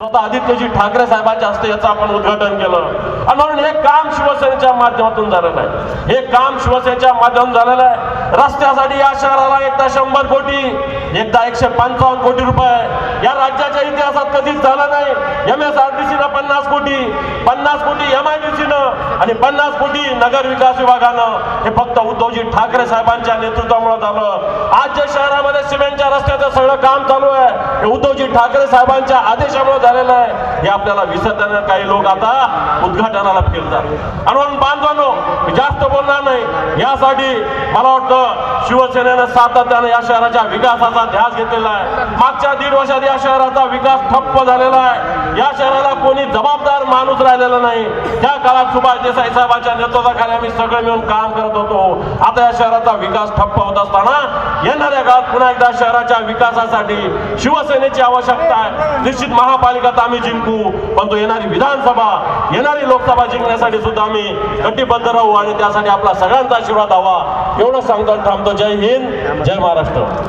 आदित्यजी ठाकरे साहेबांच्या हस्ते याचं आपण उद्घाटन केलं. आणि म्हणून हे काम शिवसेनेच्या माध्यमातून झालेलं आहे. हे काम शिवसेनेच्या माध्यमातून झालेलं आहे. रस्त्यासाठी या शहराला एकदा शंभर कोटी एकदा एकशे पंचावन्न कोटी रुपये. या राज्याच्या इतिहासात कधीच झालं नाही. एम एस आर टी सीनं पन्नास कोटी पन्नास कोटी एम आय डी सीनं आणि पन्नास कोटी नगर विकास विभागानं. हे फक्त उद्धवजी ठाकरे साहेबांच्या नेतृत्वामुळे झालं. आज जे शहरामध्ये सिमेंटच्या रस्त्याचं सगळं काम चालू उद्धवजी ठाकरे साहेबांच्या आदेशामुळे झालेलं आहे. हे आपल्याला विसरताना काही लोक आता उद्घाटनाला फिरतात. आणि म्हणून बांधवांनो जास्त बोलणार नाही. यासाठी मला वाटतं शिवसेनेनं सातत्यानं या शहराच्या विकासाचा ध्यास घेतलेला आहे. मागच्या दीड वर्षात या शहराचा विकास ठप्प झालेला आहे. या शहराला कोणी जबाबदार माणूस राहिलेला नाही. त्या काळात सुभाष देसाई साहेबांच्या नेतृत्वाखाली आम्ही सगळे मिळून काम करत होतो. आता या शहराचा विकास ठप्प होत असताना येणाऱ्या काळात पुन्हा एकदा शहराच्या विकासासाठी शिवसेनेची आवश्यकता आहे. निश्चित तर आम्ही जिंकू पण तो येणारी विधानसभा येणारी लोकसभा जिंकण्यासाठी सुद्धा आम्ही कटिबद्ध राहू आणि त्यासाठी आपला सगळ्यांचा आशीर्वाद हवा. एवढं सांगतो थांबतो. जय हिंद जय महाराष्ट्र.